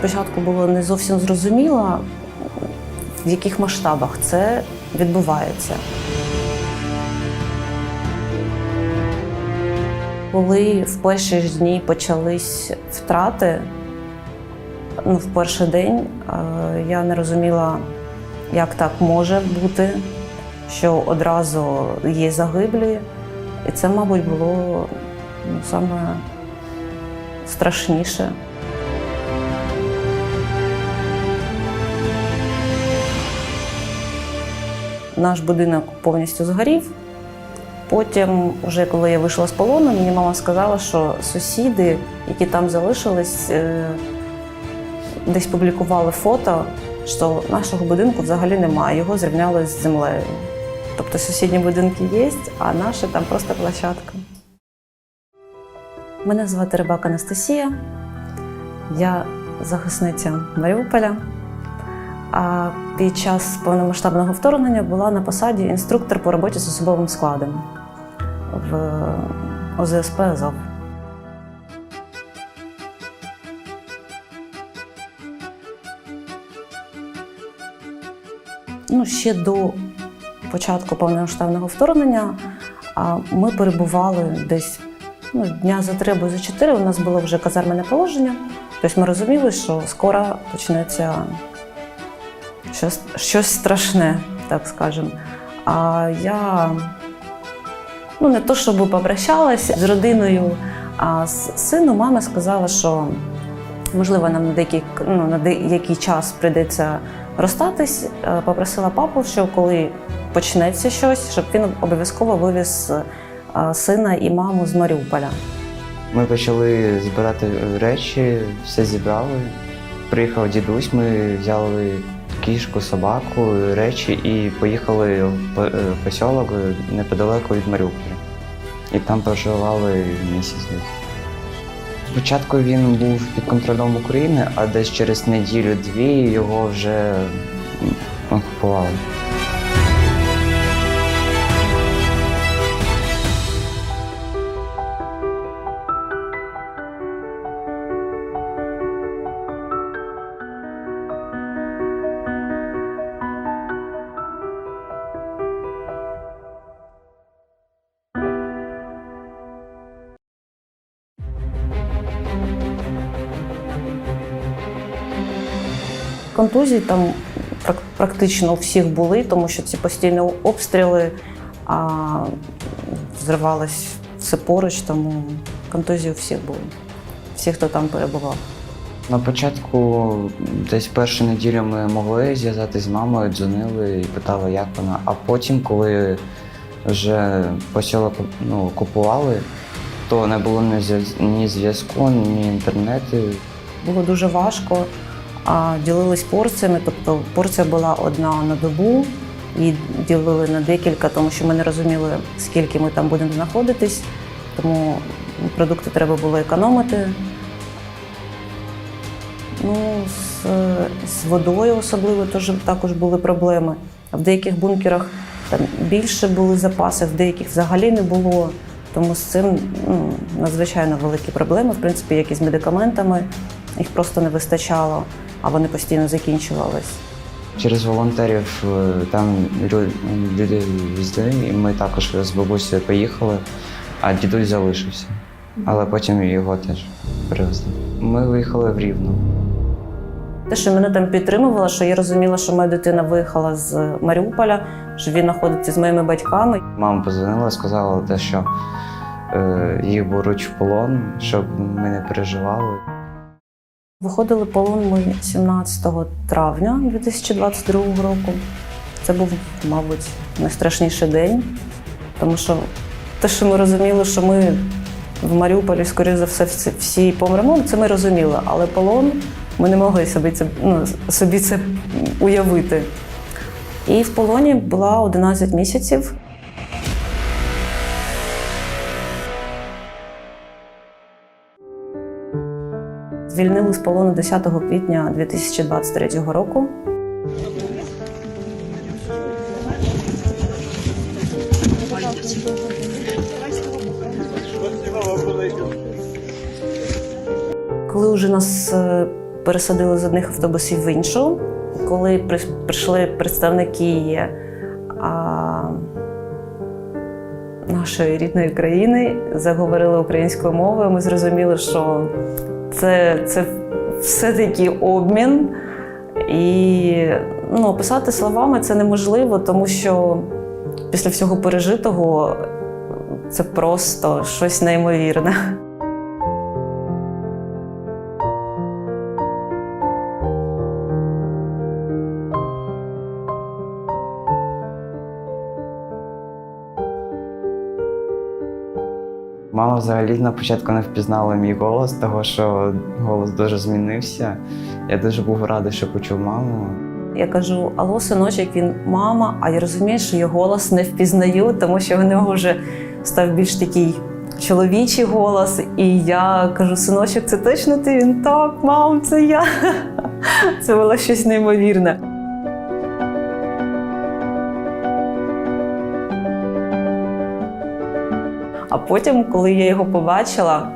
спочатку було не зовсім зрозуміло, в яких масштабах це відбувається. Коли в перші ж дні почались втрати, ну, в перший день е, я не розуміла, як так може бути, що одразу є загиблі. І це, мабуть, було ну, саме страшніше. Наш будинок повністю згорів. Потім, вже коли я вийшла з полону, мені мама сказала, що сусіди, які там залишились, е, десь публікували фото, що нашого будинку взагалі немає, його зрівняли з землею. Тобто сусідні будинки є, а наші там просто площадка. Мене звати Рибак Анастасія, я захисниця Маріуполя. А під час повномасштабного вторгнення була на посаді інструктор по роботі з особовим складом в ОЗСП Азов. Ну, ще до початку повномасштабного вторгнення ми перебували десь ну, дня за три або за чотири. У нас було вже казармене положення. Тобто ми розуміли, що скоро почнеться щось, щось страшне, так скажемо. А я ну, не то, щоб попрощалася з родиною, а з сину мама сказала, що можливо нам на деякий, ну, на деякий час прийдеться розстатись. Е, Попросила папу, що коли почнеться щось, щоб він обов'язково вивіз е, сина і маму з Маріуполя. Ми почали збирати речі, все зібрали. Приїхав дідусь, ми взяли кішку, собаку, речі і поїхали в е, посілок неподалеку від Маріуполя. І там проживали місяць десь. Спочатку він був під контролем України, а десь через неділю-дві його вже окупували. Контузії там прак- практично у всіх були, тому що ці постійні обстріли, а взривалось все поруч, тому контузії у всіх були. Всі, хто там перебував. На початку, десь першу неділю ми могли зв'язатися з мамою, дзвонили і питали, як вона. А потім, коли вже посілок ну, купували, то не було ні зв'яз- ні зв'язку, ні інтернету. Було дуже важко, ділились порціями. Тобто порція була одна на добу, і ділили на декілька, тому що ми не розуміли, скільки ми там будемо знаходитись. Тому продукти треба було економити. Ну, з, з водою особливо теж також були проблеми. В деяких бункерах там більше були запаси, в деяких взагалі не було. Тому з цим ну, надзвичайно великі проблеми. В принципі, як і з медикаментами, їх просто не вистачало, а вони постійно закінчувались. Через волонтерів е, там лю- люди везли, і ми також з бабусею поїхали, а дідусь залишився. Але потім його теж привезли. Ми виїхали в Рівну. Те, що мене там підтримувало, що я розуміла, що моя дитина виїхала з Маріуполя, що він знаходиться з моїми батьками. Мама позвонила, сказала, те, що е, їх беруть в полон, щоб ми не переживали. Виходили полон ми 17 травня 2022 року. Це був, мабуть, найстрашніший день, тому що те, що ми розуміли, що ми в Маріуполі, скоріше за все, всі помремо, це ми розуміли. Але полон ми не могли собі це, ну, собі це уявити. І в полоні була 11 місяців. Звільнили з полону 10 квітня 2023 року. Коли вже нас е, пересадили з одних автобусів в іншу. Коли прийшли представники нашої рідної країни, заговорили українською мовою, ми зрозуміли, що це, це все-таки обмін. І ну, описати словами це неможливо, тому що після всього пережитого це просто щось неймовірне. Взагалі на початку не впізнала мій голос, того що голос дуже змінився. Я дуже був радий, що почув маму. Я кажу: алло, синочок, він мама, а я розумію, що я голос не впізнаю, тому що в нього вже став більш такий чоловічий голос. І я кажу: синочок, це точно ти? Він так, мам, це я. Це було щось неймовірне. А потім, коли я його побачила,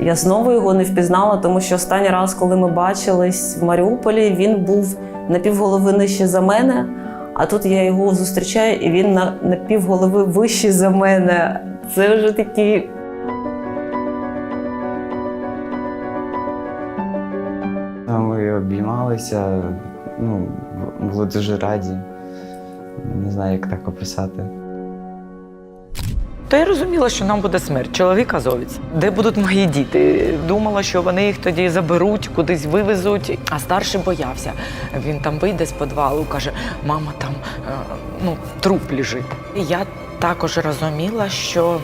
я знову його не впізнала, тому що останній раз, коли ми бачились в Маріуполі, він був на півголови нижче за мене. А тут я його зустрічаю, і він на, на півголови вищий за мене. Це вже такі. Ми обіймалися, ну, були дуже раді. Не знаю, як так описати. То я розуміла, що нам буде смерть. Чоловік азовець. Де будуть мої діти? Думала, що вони їх тоді заберуть, кудись вивезуть. А старший боявся. Він там вийде з підвалу, каже: мама, там е, ну, труп лежить. Я також розуміла, що.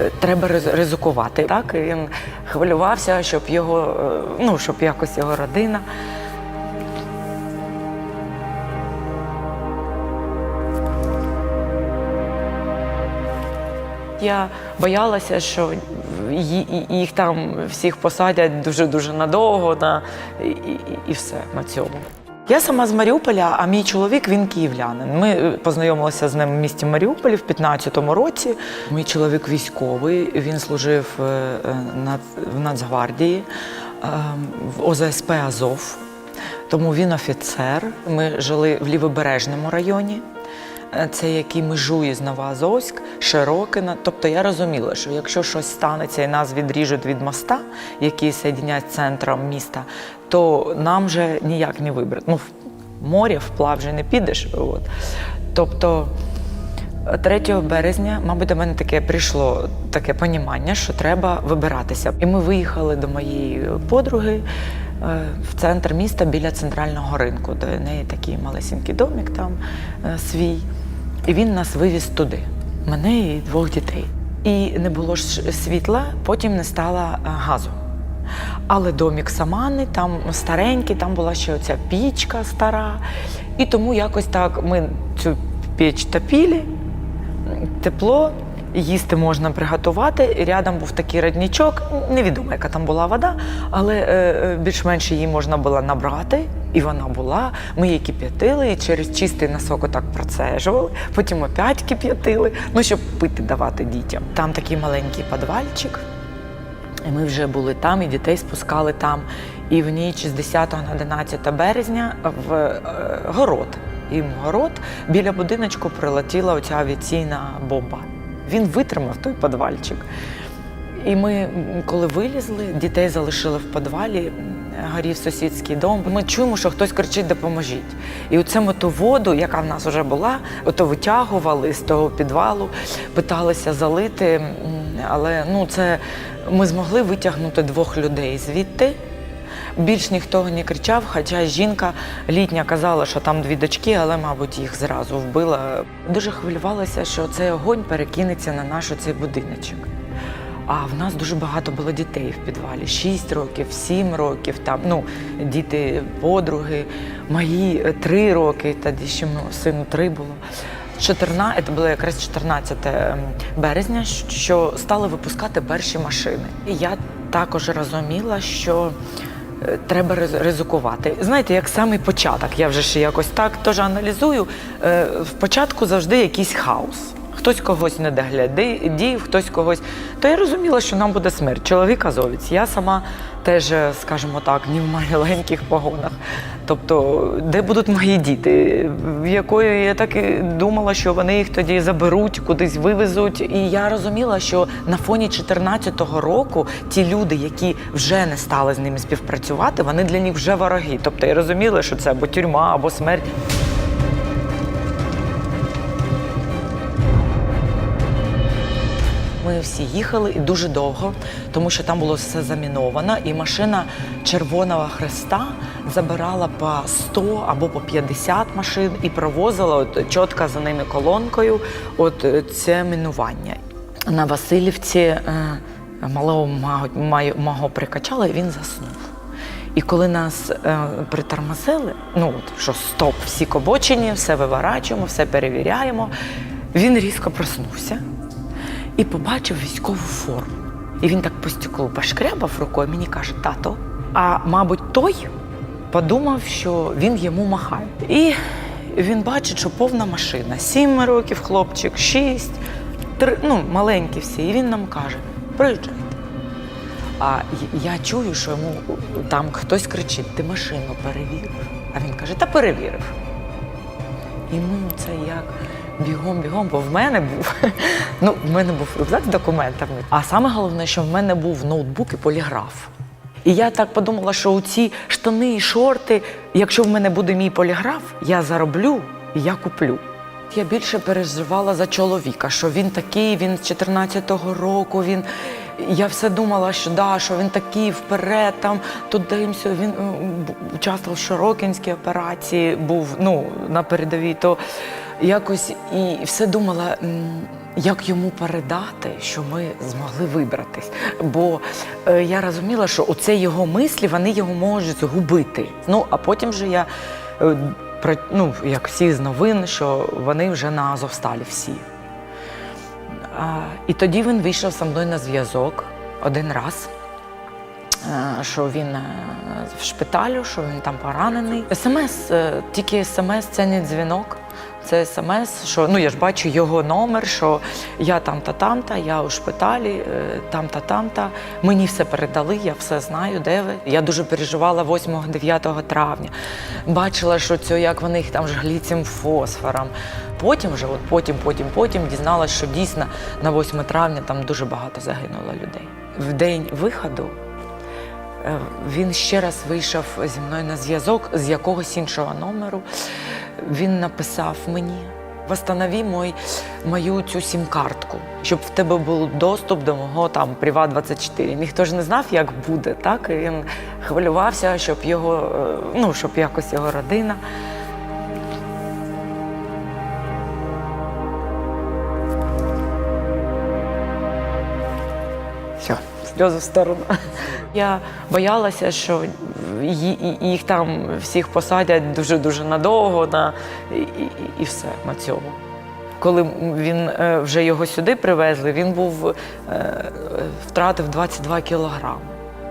е, Треба ризикувати. Так він хвилювався, щоб його, е, ну щоб якось його родина. Я боялася, що їх там всіх посадять дуже-дуже надовго на, і, і, все на цьому. Я сама з Маріуполя, а мій чоловік він київлянин. Ми е, познайомилися з ним в місті Маріуполі в 15-му році. Мій чоловік військовий, він служив е, е, в Нацгвардії, е, в ОЗСП Азов. Тому він офіцер. Ми жили в Лівобережному районі. Е, Це який межує з Новоазовськ, Широкина. Тобто я розуміла, що якщо щось станеться і нас відріжуть від моста, який соєдиняє центром міста, то нам же ніяк не вибрати. Ну, в море вплав вже не підеш. От. Тобто 3 березня, мабуть, до мене таке прийшло таке понімання, що треба вибиратися. І ми виїхали до моєї подруги е, в центр міста біля центрального ринку. До неї такий малесенький домик там е, свій. І він нас вивіз туди, мене і двох дітей. І не було ж світла, потім не стало е, газу. Але домік самани, там старенький, там була ще оця пічка стара. І тому якось так ми цю піч топили, тепло, їсти можна приготувати. Рядом був такий родничок, невідомо, яка там була вода, але е, е, більш-менш її можна було набрати. І вона була. Ми її кип'ятили і через чистий носок отак процежували, потім опять кип'ятили, ну щоб пити давати дітям. Там такий маленький підвальчик. І ми вже були там, і дітей спускали там. І в ніч з 10 на 11 березня в е, город. І в город біля будиночку прилетіла оця авіаційна бомба. Він витримав той підвальчик. І ми, коли вилізли, дітей залишили в підвалі, горів сусідський дом. Ми чуємо, що хтось кричить Допоможіть. І оце ми ту воду, яка в нас вже була, ото витягували з того підвалу, питалися залити. Але ну, це ми змогли витягнути двох людей звідти. Більш ніхто не кричав, хоча жінка літня казала, що там дві дочки, але, мабуть, їх зразу вбила. Дуже хвилювалася, що цей огонь перекинеться на наш оцей будиночок. А в нас дуже багато було дітей в підвалі: 6 років, 7 років, там, ну, діти, подруги, мої е, 3 роки, тоді ще сину 3 було. 14, це було якраз 14 березня, що стали випускати перші машини. І я також розуміла, що е, треба riz- ризикувати. Знаєте, як самий початок, я вже ще якось так теж аналізую. е, В початку завжди якийсь хаос. Хтось когось не доглядів, хтось когось. То я розуміла, що нам буде смерть. Чоловік азовець. Я сама теж, е, скажімо так, не в маленьких погонах. Тобто, де будуть мої діти? В якої я так і думала, що вони їх тоді заберуть, кудись вивезуть. І я розуміла, що на фоні 14-го року ті люди, які вже не стали з ними співпрацювати, вони для них вже вороги. Тобто я розуміла, що це або тюрма, або смерть. Ми всі їхали і дуже довго, тому що там було все заміновано, і машина Червоного Хреста забирала по 100 або по 50 машин і провозила от, чітко за ними колонкою от е, це мінування. На Васильівці е, малого мого прикачали, і він заснув. І коли нас е, притормозили, ну от, що стоп, всі кобочені, все виворачуємо, все перевіряємо. Він різко проснувся і побачив військову форму. І він так по стеклу пошкрябав рукою, мені каже, тато. А мабуть, той подумав, що він йому махає. І він бачить, що повна машина. Сім років хлопчик, шість, три, ну, маленькі всі. І він нам каже: приїжджайте. А я чую, що йому там хтось кричить: ти машину перевірив. А він каже, та перевірив. І ми це як бігом, бігом, бо в мене був ну, в мене був рюкзак з документами. А саме головне, що в мене був ноутбук і поліграф. І я так подумала, що у ці штани і шорти, якщо в мене буде мій поліграф, я зароблю і я куплю. Я більше переживала за чоловіка, що він такий, він з 14-го року. Він я все думала, що да, що він такий вперед, там туди їм. Він участвував в Широкінській операції, був ну на передовій. То якось і все думала, як йому передати, що ми змогли вибратись. Бо е, я розуміла, що оце його мислі, вони його можуть згубити. Ну а потім же я. е, ну, як всі з новин, що вони вже на Азовсталі всі. А, і тоді він вийшов зі мною на зв'язок один раз, е, що він в шпиталю, що він там поранений. СМС, тільки смс це не дзвінок. Це смс, що ну я ж бачу його номер, що я там-та, там-та, я у шпиталі, е, там-та, там-та. Мені все передали, я все знаю, де ви. Я дуже переживала 8-9 травня. Бачила, що це як вони їх там жгли цим фосфором. Потім вже, от потім, потім, потім дізналась, що дійсно на 8 травня там дуже багато загинуло людей. В день виходу Він ще раз вийшов зі мною на зв'язок з якогось іншого номеру. Він написав мені: Восстанови мой, мою цю сім-картку, щоб в тебе був доступ до мого там Приват 24. Ніхто ж не знав, як буде, так? І він хвилювався, щоб його, е, ну, щоб якось його родина. Сльози в сторону. Я боялася, що їх там всіх посадять дуже-дуже надовго на, і, і, все на цьому. Коли він е, вже його сюди привезли, він був е, втратив 22 кілограми.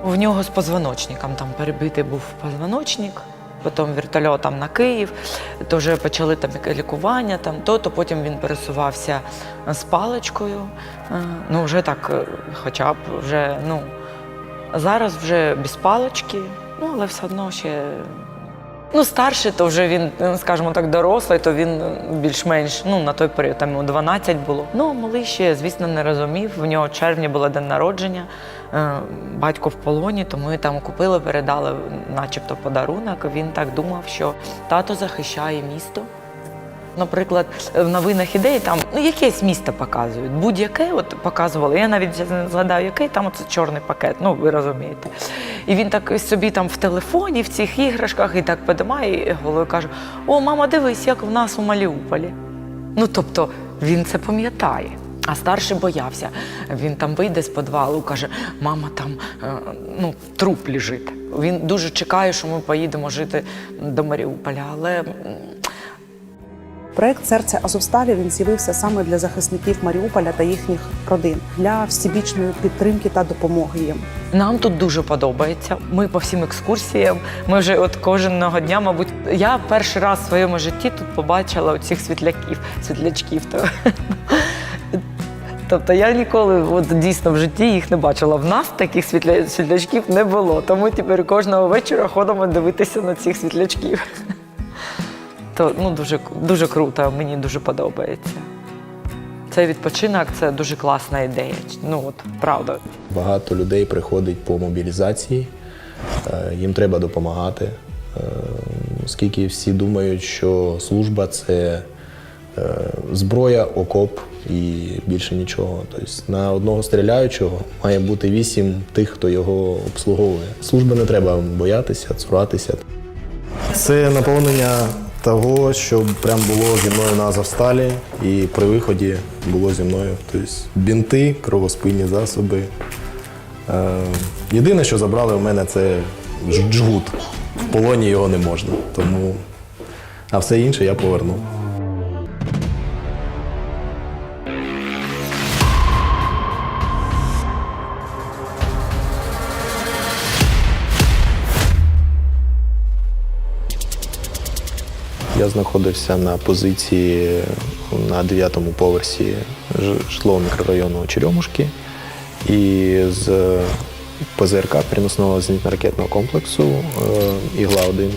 В нього з позвоночником там перебитий був позвоночник, потім вертольотом на Київ, то вже почали там лікування, там то, то потім він пересувався з паличкою. Е, Ну, вже так, е, хоча б вже, ну, зараз вже без палички, ну, але все одно ще. Ну, старший, то вже він, ну, скажімо так, дорослий, то він більш-менш ну, на той період там йому 12 було. Ну, малий ще, звісно, не розумів. В нього в червні було день народження, е, батько в полоні, тому і там купили, передали, начебто, подарунок. Він так думав, що тато захищає місто. Наприклад, в новинах ідеї там ну, якесь місто показують. Будь-яке от показували. Я навіть не згадаю, який там оце чорний пакет, ну ви розумієте. І він так собі там в телефоні, в цих іграшках, і так подимає і головою каже: О, мама, дивись, як в нас у Маріуполі. Ну тобто він це пам'ятає. А старший боявся. Він там вийде з підвалу, каже: мама, там е, ну, труп лежить. Він дуже чекає, що ми поїдемо жити до Маріуполя. Але Проект Серце Азовсталі він з'явився саме для захисників Маріуполя та їхніх родин для всебічної підтримки та допомоги їм. Нам тут дуже подобається. Ми по всім екскурсіям. Ми вже от кожного дня, мабуть, я перший раз в своєму житті тут побачила оцих світляків, світлячків. Тобто я ніколи от, дійсно в житті їх не бачила. В нас таких світля... світлячків не було. Тому тепер кожного вечора ходимо дивитися на цих світлячків. То ну, дуже, дуже круто, мені дуже подобається. Цей відпочинок це дуже класна ідея. Ну от правда. Багато людей приходить по мобілізації, е, їм треба допомагати, е, оскільки всі думають, що служба це е, зброя, окоп і більше нічого. Тобто на одного стріляючого має бути вісім тих, хто його обслуговує. Служби не треба боятися, цуратися. Це наповнення того, щоб прям було зі мною на Азовсталі, і при виході було зі мною. Тобто бінти, кровоспинні засоби. Е, єдине, що забрали у мене, це джгут. В полоні його не можна. Тому... А все інше я поверну. Я знаходився на позиції на 9-му поверсі житлового мікрорайону Черемушки. І з ПЗРК переносного зенітно-ракетного комплексу е, Ігла-1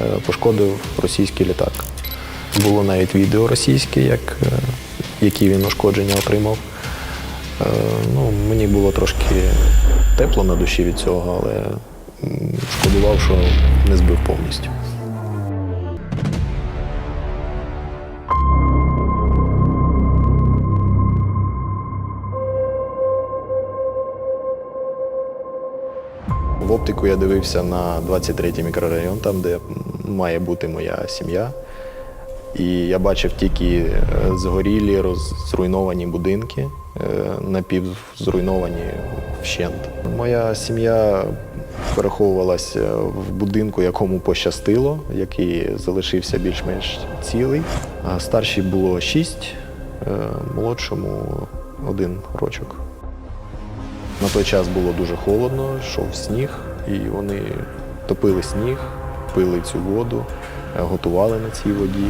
е, пошкодив російський літак. Було навіть відео російське, як, е, які він ушкодження отримав. Ну, мені було трошки тепло на душі від цього, але шкодував, що не збив повністю. Оптику я дивився на 23-й мікрорайон, там, де має бути моя сім'я. І я бачив тільки е, згорілі, зруйновані будинки, е, напівзруйновані вщент. Моя сім'я переховувалася в будинку, якому пощастило, який залишився більш-менш цілий. Старшій було шість, е, молодшому один рочок. На той час було дуже холодно, йшов сніг, і вони топили сніг, пили цю воду, е, готували на цій воді.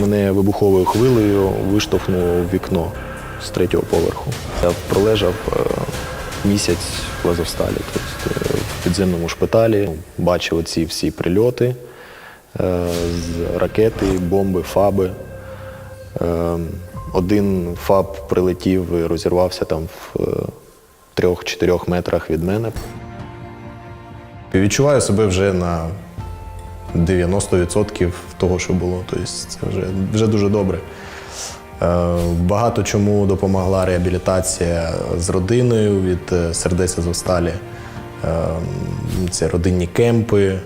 Мене вибуховою хвилею виштовхнуло в вікно з третього поверху. Я пролежав е, місяць в Лазовсталі, тобто е, в підземному шпиталі. Бачив ці всі прильоти з ракети, бомби, фаби. Е, Один фаб прилетів і розірвався там в е, трьох-чотирьох метрах від мене. Відчуваю себе вже на 90% того, що було. Тобто це вже, вже дуже добре. Е, Багато чому допомогла реабілітація з родиною від е, сердець Азовсталі. Е, Це родинні кемпи.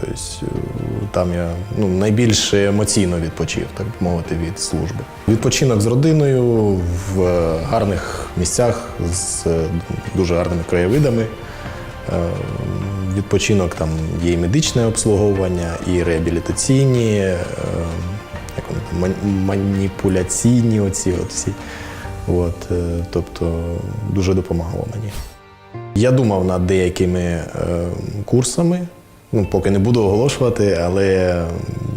Тобто е, там я ну, найбільш емоційно відпочив, так би мовити, від служби. Відпочинок з родиною в е, гарних місцях з е, дуже гарними краєвидами. Відпочинок там є і медичне обслуговування, і реабілітаційні, як вони маніпуляційні оці от всі. От, тобто дуже допомагало мені. Я думав над деякими курсами, ну, поки не буду оголошувати, але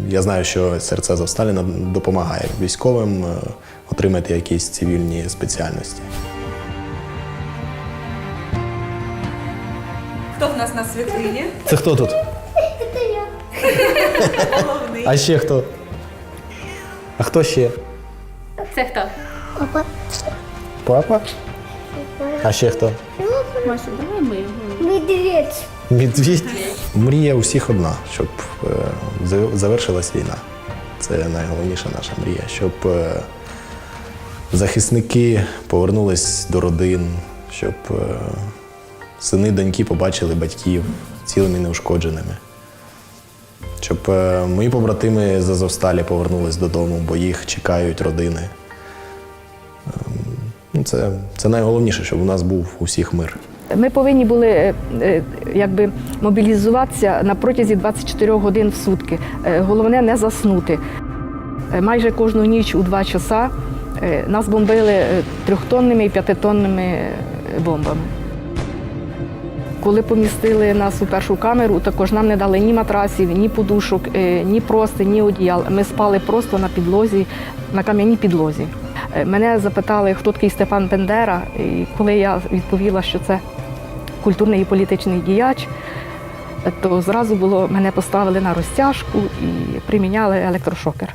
я знаю, що серце Завсталі допомагає військовим е, отримати якісь цивільні спеціальності. Хто в нас на світлині? Це хто тут? Головний. А ще хто? А хто ще? Це хто? Папа? А ще хто? Маша, давай ми його. Медведь. Медвідь. Мрія у всіх одна, щоб е, завершилась війна. Це найголовніша наша мрія, щоб е, захисники повернулись до родин, щоб е, сини, доньки побачили батьків цілими неушкодженими. Щоб мої побратими з Азовсталі повернулись додому, бо їх чекають родини. Ем, ну, Це, це найголовніше, щоб у нас був усіх мир. Ми повинні були е, е, якби мобілізуватися на протязі 24 годин в сутки. Е, Головне не заснути. Майже кожну ніч у 2 часа нас бомбили трьохтонними і п'ятитонними бомбами. Коли помістили нас у першу камеру, також нам не дали ні матрасів, ні подушок, ні прости, ні одіял. Ми спали просто на підлозі, на кам'яній підлозі. Мене запитали, хто такий Степан Бендера, і коли я відповіла, що це культурний і політичний діяч, то зразу було мене поставили на розтяжку і приміняли електрошокер.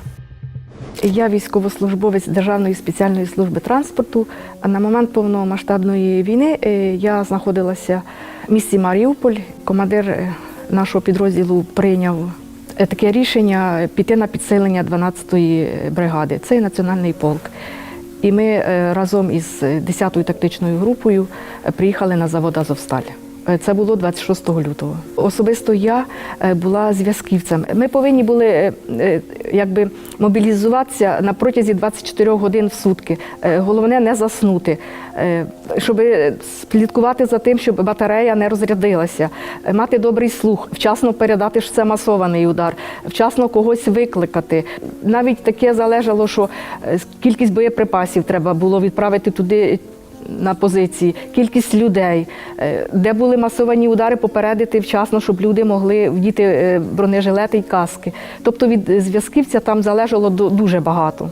Я військовослужбовець Державної спеціальної служби транспорту. На момент повномасштабної війни е, я знаходилася в місті Маріуполь. Командир е, нашого підрозділу прийняв е, таке рішення піти на підсилення 12-ї бригади. Це національний полк. І ми е, разом із 10-ю тактичною групою е, приїхали на завод Азовсталь. Е, Це було 26 лютого. Особисто я е, була зв'язківцем. Ми повинні були е, якби мобілізуватися на протязі 24 годин в сутки. Головне не заснути, щоб слідкувати за тим, щоб батарея не розрядилася, мати добрий слух, вчасно передати, що це масований удар, вчасно когось викликати. Навіть таке залежало, що кількість боєприпасів треба було відправити туди на позиції, кількість людей, е, де були масовані удари, попередити вчасно, щоб люди могли вдіти е, бронежилети й каски. Тобто від зв'язківця там залежало дуже багато.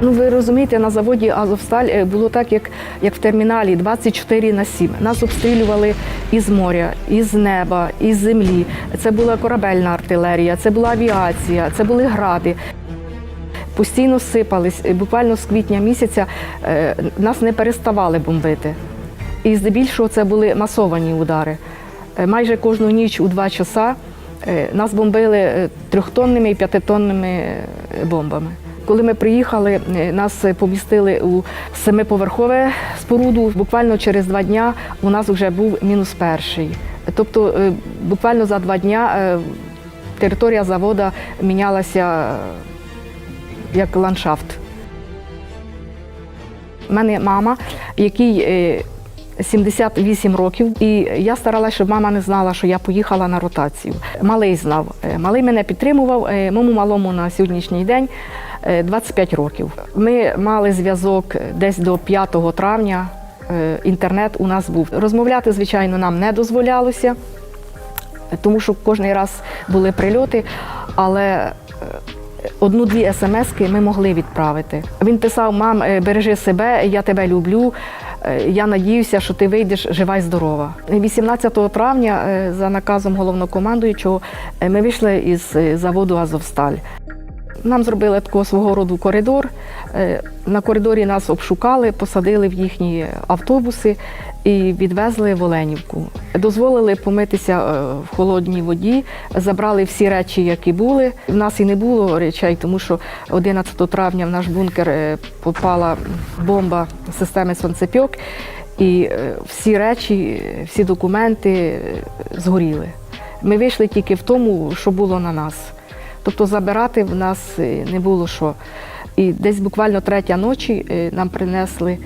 Ну, ви розумієте, на заводі Азовсталь е, було так, як, як в терміналі 24 на 7. Нас обстрілювали із моря, із неба, із землі. Це була корабельна артилерія, це була авіація, це були гради. Постійно сипались. Буквально з квітня місяця е, нас не переставали бомбити. І здебільшого це були масовані удари. Е, Майже кожну ніч у два часа е, нас бомбили трьохтонними і п'ятитонними бомбами. Коли ми приїхали, нас помістили у семиповерхове споруду. Буквально через два дня у нас вже був мінус перший. Тобто, буквально за два дня територія заводу мінялася як ландшафт. У мене мама, якій е, 78 років, і я старалася, щоб мама не знала, що я поїхала на ротацію. Малий знав. Е, Малий мене підтримував. Е, Моєму малому на сьогоднішній день е, 25 років. Ми мали зв'язок десь до 5 травня. Е, Інтернет у нас був. Розмовляти, звичайно, нам не дозволялося, тому що кожен раз були прильоти, але е, одну-дві смски ми могли відправити. Він писав: Мам, е, бережи себе, я тебе люблю. е, Я надіюся, що ти вийдеш жива й здорова. 18 травня, е, за наказом головнокомандуючого, ми вийшли із заводу Азовсталь. Нам зробили такого свого роду коридор. Е, На коридорі нас обшукали, посадили в їхні автобуси і відвезли в Оленівку. Дозволили помитися е, в холодній воді, забрали всі речі, які були. У нас і не було речей, тому що 11 травня в наш бункер е, попала бомба системи сонцепьок, і всі речі, всі документи згоріли. Ми вийшли тільки в тому, що було на нас. Тобто забирати в нас е, не було що. І десь буквально третя ночі е, нам принесли,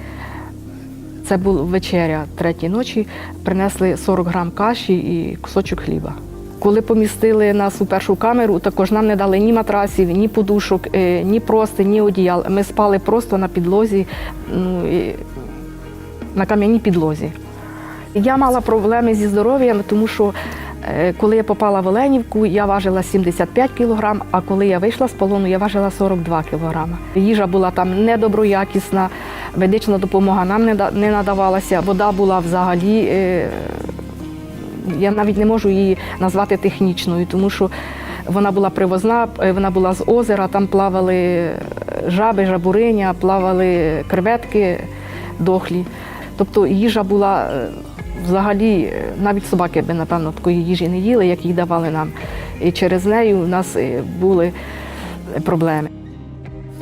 це була вечеря третій ночі, принесли 40 грам каші і кусочок хліба. Коли помістили нас у першу камеру, також нам не дали ні матрасів, ні подушок, е, ні прости, ні одіял. Ми спали просто на підлозі, ну, на кам'яній підлозі. Я мала проблеми зі здоров'ям, тому що коли я попала в Оленівку, я важила 75 кілограм, а коли я вийшла з полону, я важила 42 кілограми. Їжа була там недоброякісна, медична допомога нам не надавалася, вода була взагалі. е, Я навіть не можу її назвати технічною, тому що вона була привозна, е, вона була з озера, там плавали е, жаби, жабуриня, плавали креветки дохлі. Тобто їжа була е, взагалі, е, навіть собаки би, напевно, такої їжі не їли, як її давали нам. І через неї у нас е, були проблеми.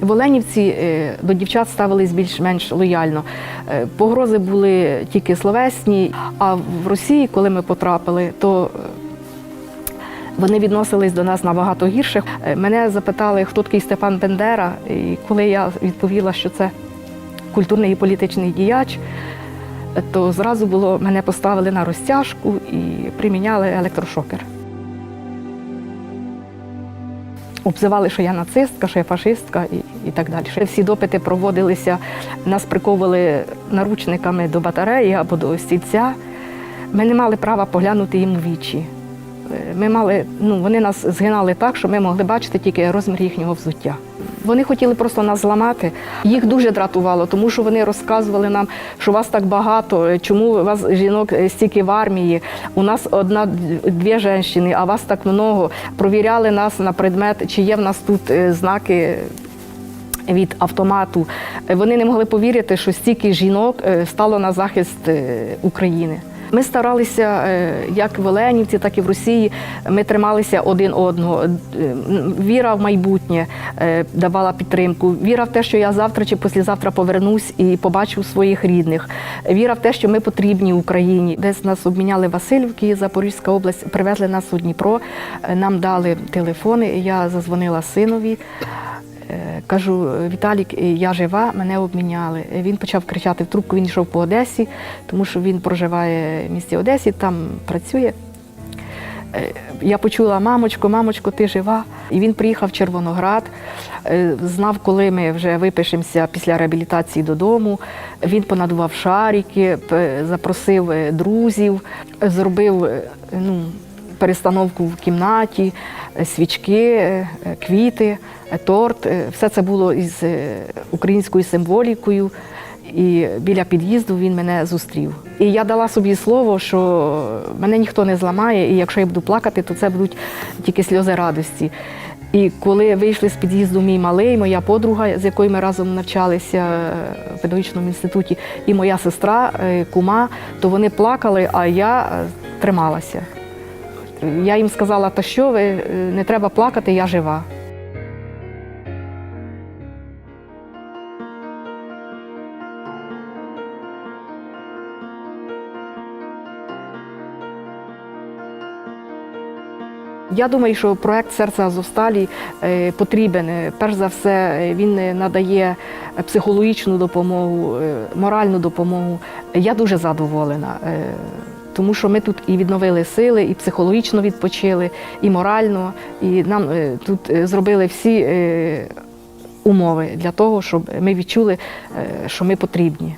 В Оленівці е, до дівчат ставились більш-менш лояльно. Е, Погрози були тільки словесні, а в Росії, коли ми потрапили, то е, вони відносились до нас набагато гірше. Е, Мене запитали, хто такий Степан Бендера, і коли я відповіла, що це культурний і політичний діяч, е, то зразу було мене поставили на розтяжку і приміняли електрошокер. Обзивали, що я нацистка, що я фашистка і, і так далі. Всі допити проводилися, нас приковували наручниками до батареї або до стільця. Ми не мали права поглянути їм у вічі. Е, Ми мали, ну, вони нас згинали так, що ми могли бачити тільки розмір їхнього взуття. Вони хотіли просто нас зламати. Їх дуже дратувало, тому що вони розказували нам, що вас так багато, е, чому у вас жінок е, стільки в армії, у нас одна дві жінки, а вас так много. Провіряли нас на предмет, чи є в нас тут е, знаки від автомату. Вони не могли повірити, що стільки жінок стало на захист України. Ми старалися, е, як в Оленівці, так і в Росії. Ми трималися один одного. Е, Віра в майбутнє е, давала підтримку. Віра в те, що я завтра чи післязавтра повернусь і побачу своїх рідних. Віра в те, що ми потрібні Україні. Десь нас обміняли Васильівки, Запорізька область, привезли нас у Дніпро. Нам дали телефони. Я зазвонила синові. Е, Кажу, Віталік, е, я жива, мене обміняли. Е, Він почав кричати в трубку, він йшов по Одесі, тому що він проживає в місті Одесі, там працює. Я почула, мамочко, мамочко, ти жива. І він приїхав в Червоноград, знав, коли ми вже випишемося після реабілітації додому. Він понадував шарики, запросив друзів, зробив ну, перестановку в кімнаті, е, свічки, е, квіти, е, торт. Все це було із українською символікою. І біля під'їзду він мене зустрів. І я дала собі слово, що мене ніхто не зламає, і якщо я буду плакати, то це будуть тільки сльози радості. І коли вийшли з під'їзду мій малий, моя подруга, з якою ми разом навчалися в педагогічному інституті, і моя сестра, кума, то вони плакали, а я трималася. Я їм сказала, та що ви, е, не треба плакати, я жива. Я думаю, що проект Серце Азовсталі е, потрібен. Перш за все, він надає психологічну допомогу, е, моральну допомогу. Я дуже задоволена, тому що ми тут і відновили сили, і психологічно відпочили, і морально. І нам е, тут е, зробили всі е, умови для того, щоб ми відчули, що ми потрібні.